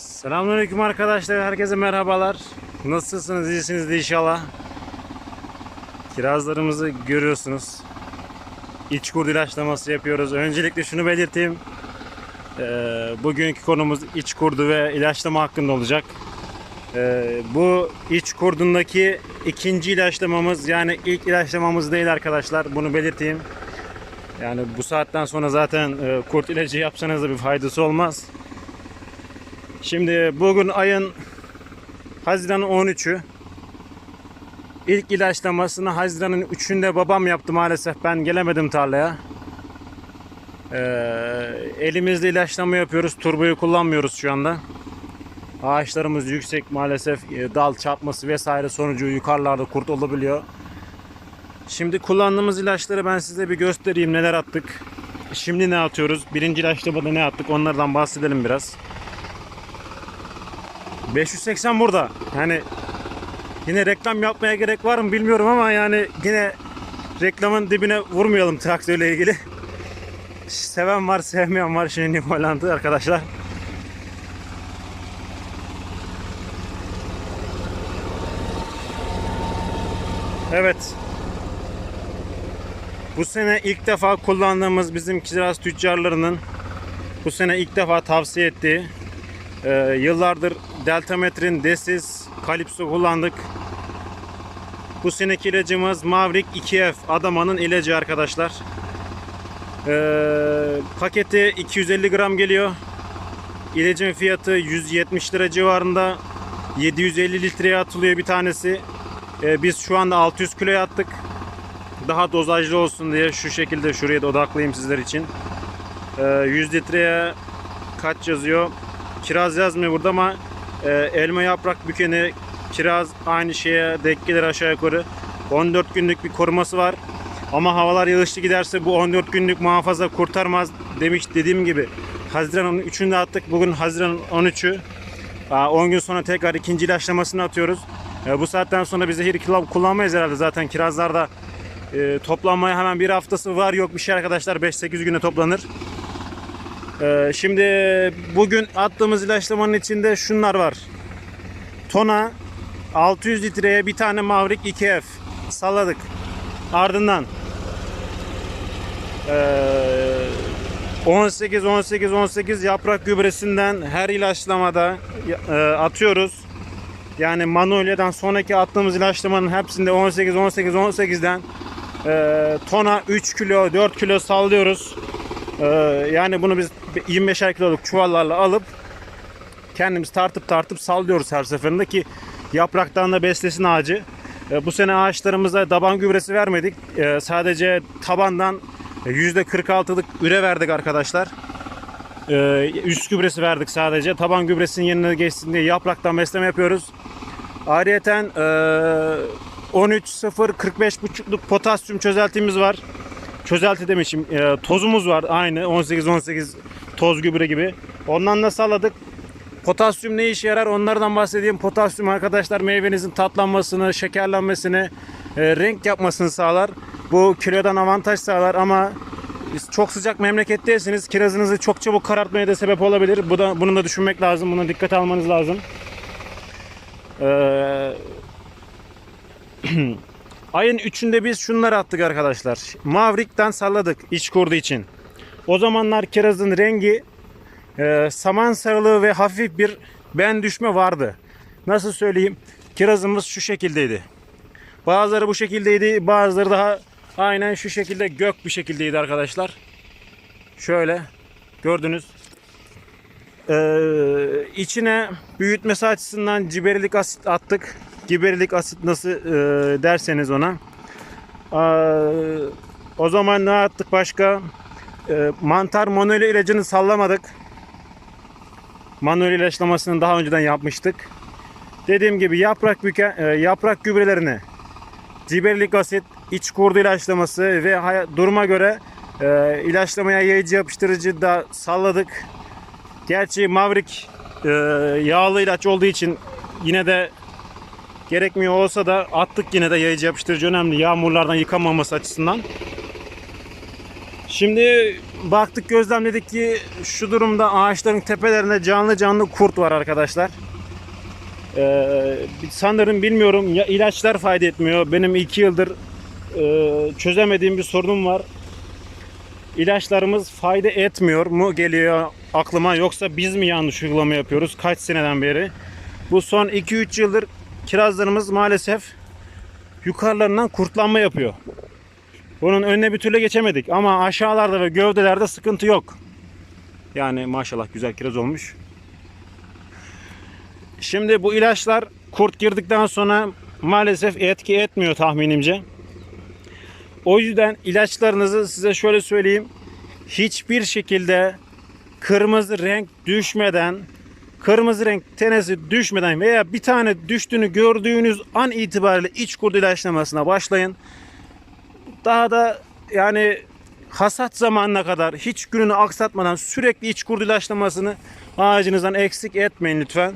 Selamünaleyküm arkadaşlar. Herkese merhabalar. Nasılsınız? İyisiniz inşallah. Kirazlarımızı görüyorsunuz. İç kurdu ilaçlaması yapıyoruz. Öncelikle şunu belirteyim. Ee, bugünkü konumuz iç kurdu ve ilaçlama hakkında olacak. Ee, bu iç kurdundaki ikinci ilaçlamamız yani ilk ilaçlamamız değil arkadaşlar. Bunu belirteyim. Yani bu saatten sonra zaten e, kurt ilacı yapsanız da bir faydası olmaz. Şimdi bugün ayın Haziran'ın 13'ü. İlk ilaçlamasını Haziran'ın 3'ünde babam yaptı maalesef. Ben gelemedim tarlaya. Ee, elimizde ilaçlama yapıyoruz. Turboyu kullanmıyoruz şu anda. Ağaçlarımız yüksek maalesef e, dal çarpması vesaire sonucu yukarılarda kurt olabiliyor. Şimdi kullandığımız ilaçları ben size bir göstereyim neler attık. Şimdi ne atıyoruz? Birinci ilaçlamada ne attık? Onlardan bahsedelim biraz. 580 burada. Yani yine reklam yapmaya gerek var mı bilmiyorum ama yani yine reklamın dibine vurmayalım traktörle ilgili. Seven var, sevmeyen var şimdi New Holland'ı arkadaşlar. Evet. Bu sene ilk defa kullandığımız bizim kiraz tüccarlarının bu sene ilk defa tavsiye ettiği ee, yıllardır Deltametr'in Desis, Calypso kullandık. Bu seneki ilacımız Maverick 2F Adaman'ın ilacı arkadaşlar. Ee, paketi 250 gram geliyor. İlacın fiyatı 170 lira civarında. 750 litreye atılıyor bir tanesi. Ee, biz şu anda 600 kiloya attık. Daha dozajlı olsun diye şu şekilde şuraya da odaklayayım sizler için. Ee, 100 litreye kaç yazıyor? Kiraz yazmıyor burada ama e, elma yaprak bükeni kiraz aynı şeye denk gelir aşağı yukarı. 14 günlük bir koruması var. Ama havalar yağışlı giderse bu 14 günlük muhafaza kurtarmaz demiş dediğim gibi. Haziran'ın 3'ünde attık. Bugün Haziran'ın 13'ü. Aa, 10 gün sonra tekrar ikinci ilaçlamasını atıyoruz. E, bu saatten sonra biz zehir kullanmayız herhalde. Zaten kirazlarda e, toplanmaya hemen bir haftası var yok bir şey arkadaşlar. 5-8 güne toplanır. Ee, şimdi bugün attığımız ilaçlamanın içinde şunlar var. Tona 600 litreye bir tane Maverick 2F salladık. Ardından ee, 18 18 18 yaprak gübresinden her ilaçlamada e, atıyoruz. Yani Manuelya'dan sonraki attığımız ilaçlamanın hepsinde 18 18 18'den e, tona 3 kilo 4 kilo sallıyoruz. Ee, yani bunu biz 25'er kiloluk çuvallarla alıp kendimiz tartıp tartıp sallıyoruz her seferinde ki yapraktan da beslesin ağacı. Ee, bu sene ağaçlarımıza taban gübresi vermedik. Ee, sadece tabandan %46'lık üre verdik arkadaşlar. Ee, üst gübresi verdik sadece. Taban gübresinin yerine geçsin diye yapraktan besleme yapıyoruz. Ayrıyeten e, 13.0 buçukluk potasyum çözeltimiz var çözelti demişim e, tozumuz var aynı 18-18 toz gübre gibi. Ondan da salladık. Potasyum ne işe yarar onlardan bahsedeyim. Potasyum arkadaşlar meyvenizin tatlanmasını, şekerlenmesini, e, renk yapmasını sağlar. Bu kilodan avantaj sağlar ama çok sıcak memleketteyseniz kirazınızı çok çabuk karartmaya da sebep olabilir. Bu da bunu da düşünmek lazım. Buna dikkat almanız lazım. Ee, Ayın 3'ünde biz şunları attık arkadaşlar. Maverick'ten salladık iç kurdu için. O zamanlar kirazın rengi e, saman sarılığı ve hafif bir ben düşme vardı. Nasıl söyleyeyim? Kirazımız şu şekildeydi. Bazıları bu şekildeydi, bazıları daha aynen şu şekilde gök bir şekildeydi arkadaşlar. Şöyle gördünüz. Ee, içine büyütmesi açısından ciberilik asit attık. Ciberilik asit nasıl e, derseniz ona. Ee, o zaman ne attık başka? Ee, mantar manuel ilacını sallamadık. Manuel ilaçlamasını daha önceden yapmıştık. Dediğim gibi yaprak büke, e, yaprak gübrelerini ciberilik asit, iç kurdu ilaçlaması ve duruma göre e, ilaçlamaya yayıcı yapıştırıcı da salladık. Gerçi Maverick e, yağlı ilaç olduğu için yine de gerekmiyor olsa da attık yine de yayıcı yapıştırıcı önemli. Yağmurlardan yıkanmaması açısından. Şimdi baktık gözlemledik ki şu durumda ağaçların tepelerinde canlı canlı kurt var arkadaşlar. Ee, sanırım bilmiyorum ya ilaçlar fayda etmiyor. Benim iki yıldır e, çözemediğim bir sorunum var. İlaçlarımız fayda etmiyor mu geliyor aklıma yoksa biz mi yanlış uygulama yapıyoruz kaç seneden beri? Bu son 2-3 yıldır kirazlarımız maalesef yukarılarından kurtlanma yapıyor. Bunun önüne bir türlü geçemedik ama aşağılarda ve gövdelerde sıkıntı yok. Yani maşallah güzel kiraz olmuş. Şimdi bu ilaçlar kurt girdikten sonra maalesef etki etmiyor tahminimce. O yüzden ilaçlarınızı size şöyle söyleyeyim. Hiçbir şekilde kırmızı renk düşmeden, kırmızı renk tenesi düşmeden veya bir tane düştüğünü gördüğünüz an itibariyle iç kurt ilaçlamasına başlayın. Daha da yani hasat zamanına kadar hiç gününü aksatmadan sürekli iç kurt ilaçlamasını ağacınızdan eksik etmeyin lütfen.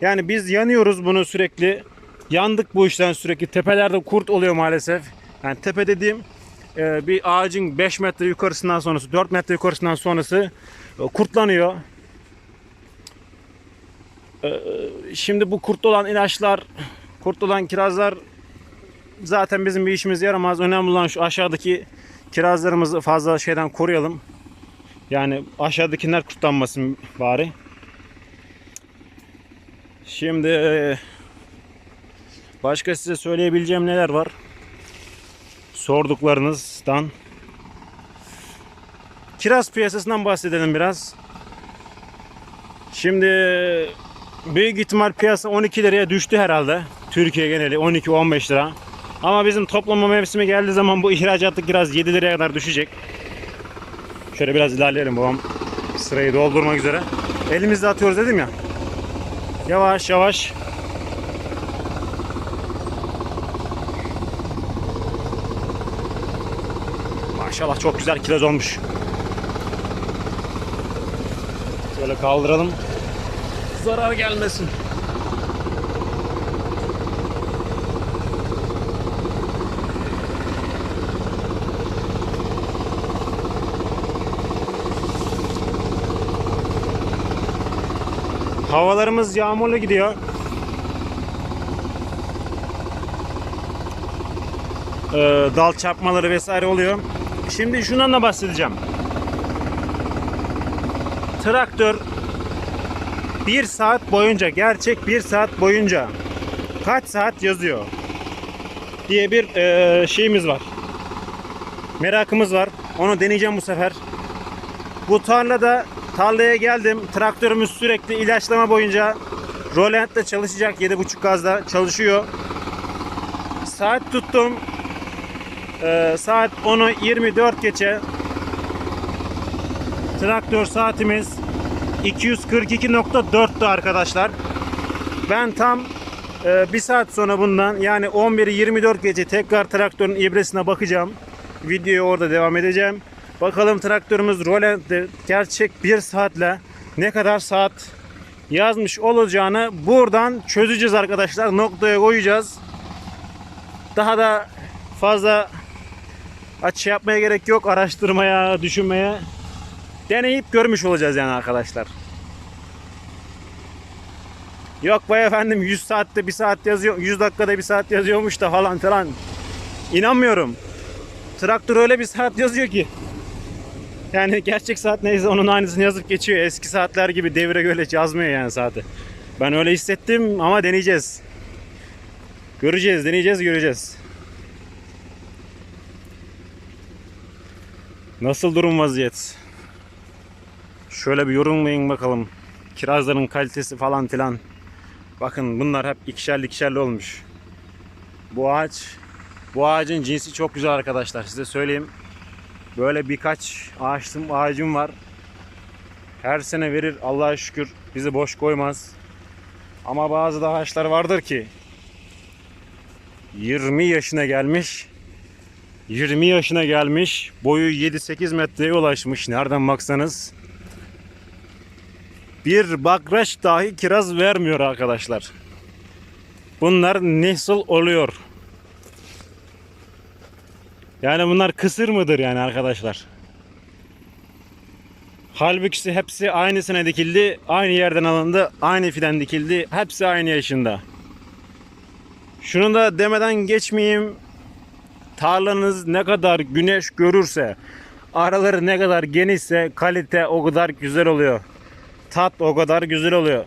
Yani biz yanıyoruz bunu sürekli. Yandık bu işten sürekli. Tepelerde kurt oluyor maalesef. Yani tepe dediğim e, bir ağacın 5 metre yukarısından sonrası, 4 metre yukarısından sonrası e, kurtlanıyor. E, Şimdi bu kurtlu olan ilaçlar, kurtlu olan kirazlar zaten bizim bir işimize yaramaz. Önemli olan şu aşağıdaki kirazlarımızı fazla şeyden koruyalım. Yani aşağıdakiler kurtlanmasın bari. Şimdi e, başka size söyleyebileceğim neler var? Sorduklarınızdan. Kiraz piyasasından bahsedelim biraz. Şimdi büyük ihtimal piyasa 12 liraya düştü herhalde. Türkiye geneli 12-15 lira. Ama bizim toplama mevsimi geldiği zaman bu ihracatlık kiraz 7 liraya kadar düşecek. Şöyle biraz ilerleyelim babam sırayı doldurmak üzere. Elimizde atıyoruz dedim ya. Yavaş yavaş. Maşallah çok güzel kiraz olmuş. Şöyle kaldıralım. Zarar gelmesin. Havalarımız yağmurlu gidiyor. Ee, dal çarpmaları vesaire oluyor. Şimdi şundan da bahsedeceğim. Traktör bir saat boyunca gerçek bir saat boyunca kaç saat yazıyor diye bir e, şeyimiz var. Merakımız var. Onu deneyeceğim bu sefer. Bu tarlada tarlaya geldim. Traktörümüz sürekli ilaçlama boyunca rolentle çalışacak. 7.5 gazda çalışıyor. Saat tuttum. Ee, saat 10'u 24 geçe. Traktör saatimiz 242.4'tü arkadaşlar. Ben tam e, bir saat sonra bundan yani 11'i 24 gece tekrar traktörün ibresine bakacağım. Videoya orada devam edeceğim. Bakalım traktörümüz rolante gerçek bir saatle ne kadar saat yazmış olacağını buradan çözeceğiz arkadaşlar. Noktaya koyacağız. Daha da fazla açı yapmaya gerek yok. Araştırmaya, düşünmeye. Deneyip görmüş olacağız yani arkadaşlar. Yok be efendim 100 saatte bir saat yazıyor, 100 dakikada bir saat yazıyormuş da falan filan. İnanmıyorum. Traktör öyle bir saat yazıyor ki. Yani gerçek saat neyse onun aynısını yazıp geçiyor. Eski saatler gibi devre göre yazmıyor yani saati. Ben öyle hissettim ama deneyeceğiz. Göreceğiz, deneyeceğiz, göreceğiz. Nasıl durum vaziyet? Şöyle bir yorumlayın bakalım. Kirazların kalitesi falan filan. Bakın bunlar hep ikişerli ikişerli olmuş. Bu ağaç, bu ağacın cinsi çok güzel arkadaşlar. Size söyleyeyim. Böyle birkaç ağaçım, ağacım var. Her sene verir Allah'a şükür bizi boş koymaz. Ama bazı da ağaçlar vardır ki 20 yaşına gelmiş 20 yaşına gelmiş boyu 7-8 metreye ulaşmış nereden baksanız bir bakraç dahi kiraz vermiyor arkadaşlar. Bunlar nasıl oluyor? Yani bunlar kısır mıdır yani arkadaşlar? Halbuki hepsi aynısına dikildi, aynı yerden alındı, aynı fiden dikildi, hepsi aynı yaşında. Şunu da demeden geçmeyeyim. Tarlanız ne kadar güneş görürse, araları ne kadar genişse kalite o kadar güzel oluyor. Tat o kadar güzel oluyor.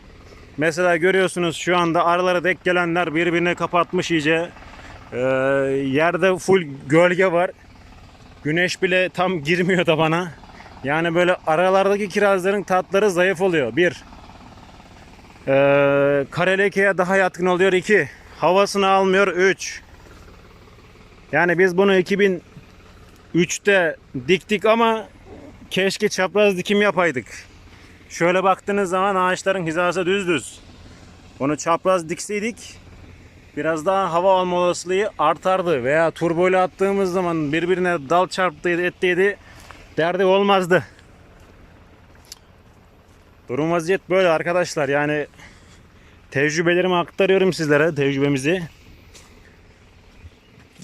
Mesela görüyorsunuz şu anda aralara denk gelenler birbirine kapatmış iyice. Ee, yerde full gölge var. Güneş bile tam girmiyor da bana. Yani böyle aralardaki kirazların tatları zayıf oluyor. Bir. Ee, kare lekeye daha yatkın oluyor. iki. Havasını almıyor. Üç. Yani biz bunu 2003'te diktik ama keşke çapraz dikim yapaydık. Şöyle baktığınız zaman ağaçların hizası düz düz. Onu çapraz dikseydik biraz daha hava alma olasılığı artardı. Veya turboyla attığımız zaman birbirine dal çarptıydı ettiydi derdi olmazdı. Durum vaziyet böyle arkadaşlar yani tecrübelerimi aktarıyorum sizlere tecrübemizi.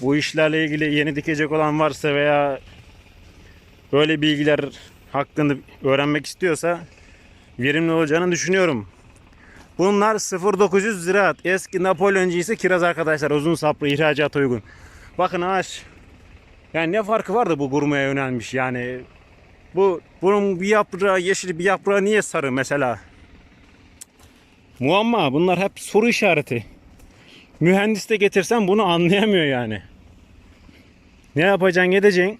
Bu işlerle ilgili yeni dikecek olan varsa veya böyle bilgiler hakkında öğrenmek istiyorsa verimli olacağını düşünüyorum. Bunlar 0900 ziraat. Eski Napolyoncuysa kiraz arkadaşlar. Uzun saplı ihracata uygun. Bakın ağaç. Yani ne farkı vardı bu gurmaya yönelmiş yani. Bu bunun bir yaprağı yeşil bir yaprağı niye sarı mesela? Muamma bunlar hep soru işareti. Mühendis de getirsen bunu anlayamıyor yani. Ne yapacaksın edeceksin?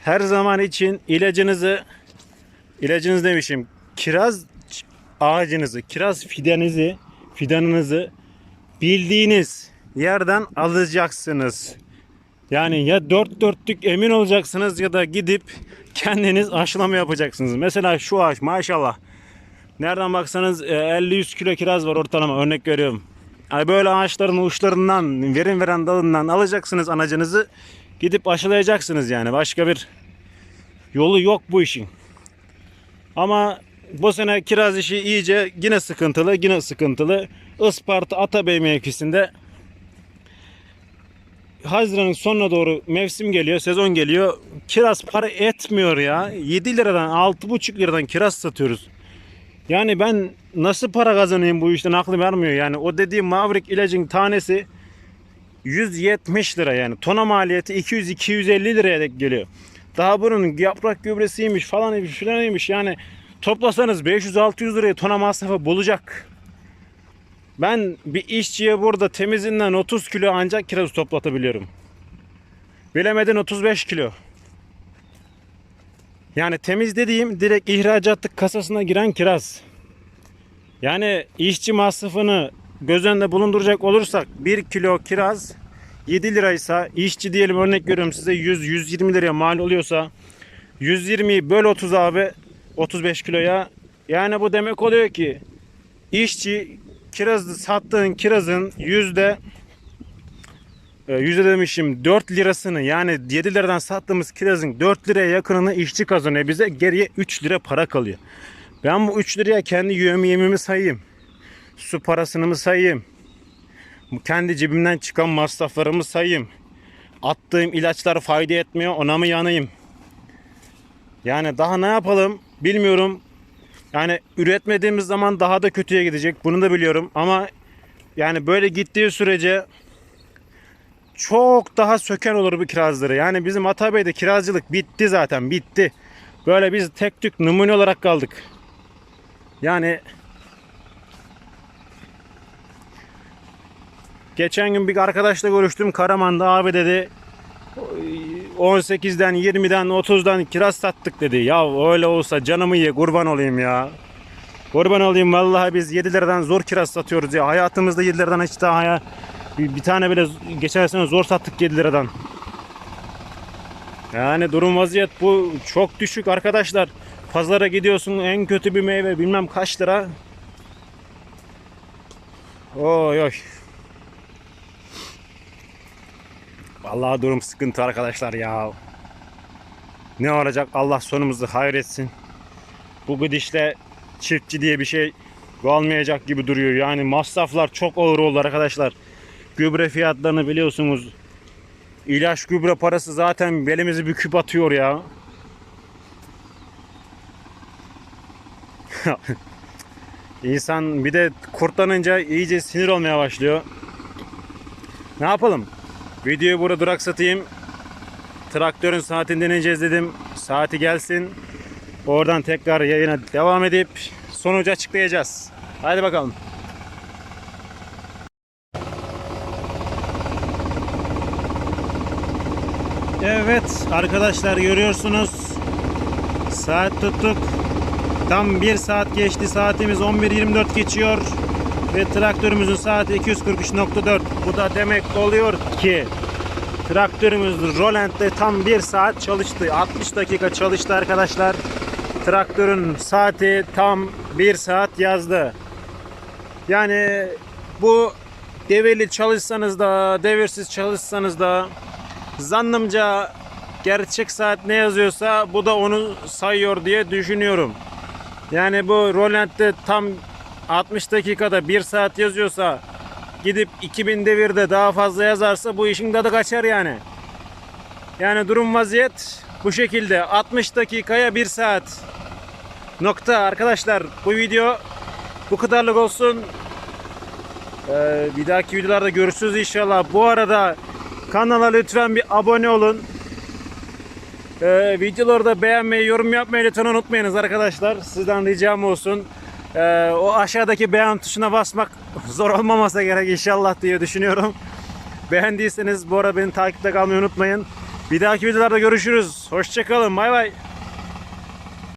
Her zaman için ilacınızı ilacınız demişim kiraz ağacınızı, kiraz fidenizi, fidanınızı bildiğiniz yerden alacaksınız. Yani ya dört dörtlük emin olacaksınız ya da gidip kendiniz aşılama yapacaksınız. Mesela şu ağaç maşallah. Nereden baksanız e, 50-100 kilo kiraz var ortalama örnek veriyorum. Yani böyle ağaçların uçlarından, verim veren dalından alacaksınız anacınızı gidip aşılayacaksınız yani. Başka bir yolu yok bu işin. Ama bu sene kiraz işi iyice yine sıkıntılı, yine sıkıntılı. Isparta Atabey mevkisinde Haziran'ın sonuna doğru mevsim geliyor, sezon geliyor. Kiraz para etmiyor ya. 7 liradan, 6,5 liradan kiraz satıyoruz. Yani ben nasıl para kazanayım bu işten aklım vermiyor. Yani o dediğim Maverick ilacın tanesi 170 lira yani. Tona maliyeti 200-250 liraya denk geliyor. Daha bunun yaprak gübresiymiş falan filanıymış yani toplasanız 500-600 liraya tona masrafı bulacak. Ben bir işçiye burada temizinden 30 kilo ancak kiraz toplatabiliyorum. Bilemedin 35 kilo. Yani temiz dediğim direkt ihracatlık kasasına giren kiraz. Yani işçi masrafını göz önünde bulunduracak olursak 1 kilo kiraz 7 liraysa işçi diyelim örnek veriyorum size 100-120 liraya mal oluyorsa 120'yi böl 30 abi 35 kiloya yani bu demek oluyor ki işçi kirazı sattığın kirazın yüzde e, yüzde demişim 4 lirasını yani 7 liradan sattığımız kirazın 4 liraya yakınını işçi kazanıyor bize geriye 3 lira para kalıyor. Ben bu 3 liraya kendi yövmiyemimi sayayım. Su parasını mı sayayım? Kendi cebimden çıkan masraflarımı sayayım. Attığım ilaçlar fayda etmiyor ona mı yanayım? Yani daha ne yapalım bilmiyorum. Yani üretmediğimiz zaman daha da kötüye gidecek. Bunu da biliyorum ama yani böyle gittiği sürece çok daha söken olur bu kirazları. Yani bizim Atabey'de kirazcılık bitti zaten bitti. Böyle biz tek tük numune olarak kaldık. Yani geçen gün bir arkadaşla görüştüm Karaman'da abi dedi 18'den 20'den 30'dan kiraz sattık dedi. Ya öyle olsa canımı ye kurban olayım ya. Kurban olayım vallahi biz 7 liradan zor kiraz satıyoruz ya. Hayatımızda 7 liradan hiç daha ya bir, bir tane bile geçen sene zor sattık 7 liradan. Yani durum vaziyet bu çok düşük arkadaşlar. Pazara gidiyorsun en kötü bir meyve bilmem kaç lira. Oy oy. Vallahi durum sıkıntı arkadaşlar ya. Ne olacak Allah sonumuzu hayretsin. Bu gidişle çiftçi diye bir şey olmayacak gibi duruyor. Yani masraflar çok ağır oldu arkadaşlar. Gübre fiyatlarını biliyorsunuz. ilaç gübre parası zaten belimizi büküp atıyor ya. İnsan bir de kurtlanınca iyice sinir olmaya başlıyor. Ne yapalım? Videoyu burada duraksatayım. Traktörün saatini deneyeceğiz dedim. Saati gelsin. Oradan tekrar yayına devam edip sonucu açıklayacağız. Hadi bakalım. Evet arkadaşlar görüyorsunuz. Saat tuttuk. Tam 1 saat geçti. Saatimiz 11.24 geçiyor. Ve traktörümüzün saati 243.4. Bu da demek oluyor ki traktörümüz Roland'de tam 1 saat çalıştı. 60 dakika çalıştı arkadaşlar. Traktörün saati tam 1 saat yazdı. Yani bu devirli çalışsanız da devirsiz çalışsanız da zannımca gerçek saat ne yazıyorsa bu da onu sayıyor diye düşünüyorum. Yani bu Roland'de tam 60 dakikada 1 saat yazıyorsa gidip 2000 devirde daha fazla yazarsa bu işin tadı kaçar yani. Yani durum vaziyet bu şekilde 60 dakikaya 1 saat. Nokta arkadaşlar bu video bu kadarlık olsun. Ee, bir dahaki videolarda görüşürüz inşallah. Bu arada kanala lütfen bir abone olun. Ee, videoları da beğenmeyi, yorum yapmayı lütfen unutmayınız arkadaşlar. Sizden ricam olsun. Ee, o aşağıdaki beğen tuşuna basmak zor olmaması gerek inşallah diye düşünüyorum. Beğendiyseniz bu arada beni takipte kalmayı unutmayın. Bir dahaki videolarda görüşürüz. Hoşçakalın. Bay bay.